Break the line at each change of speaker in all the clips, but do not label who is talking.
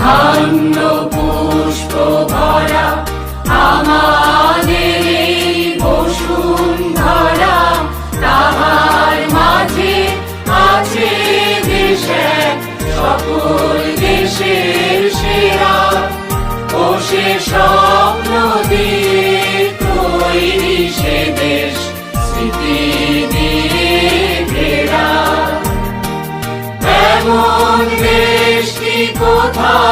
ধন্য পুষ্প। power.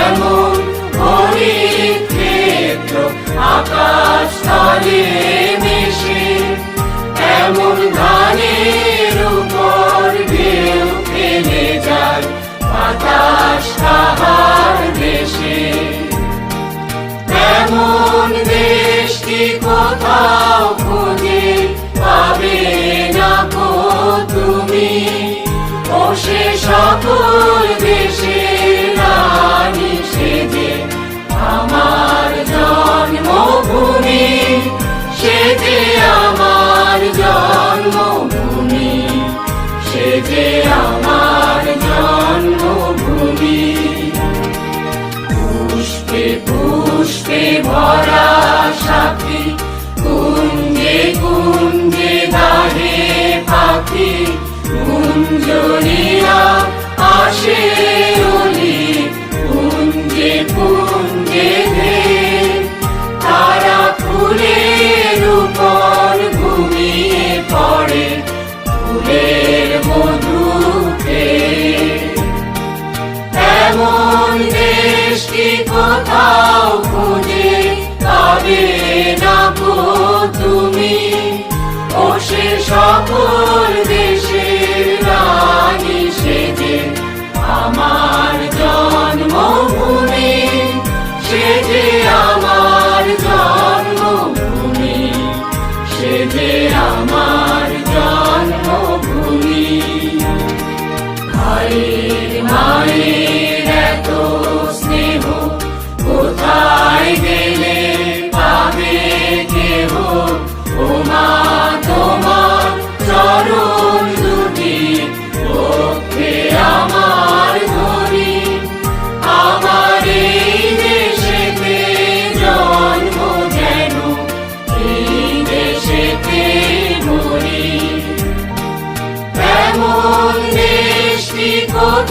এমন হরিক্ষেত্র আকাশ তলে মিশে, এমন ধানের উপর ঢেউ ফেলে যায়, বাতাস তাহার দেশে এমন দেশটি কোথায় সে পুষ্পে ভরা সাথী। কুঞ্জে কুঞ্জে দাহে পাখি। কুঞ্জনিয়া আসে উনি যাও খুঁজে তবে নাবো তুমি। ও সে সকল দেশ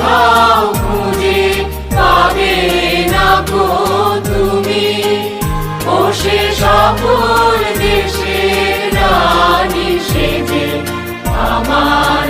কোথাও খুঁজে পাবে না গো তুমি। ও সে সকল দেশে রানী সেজে আমার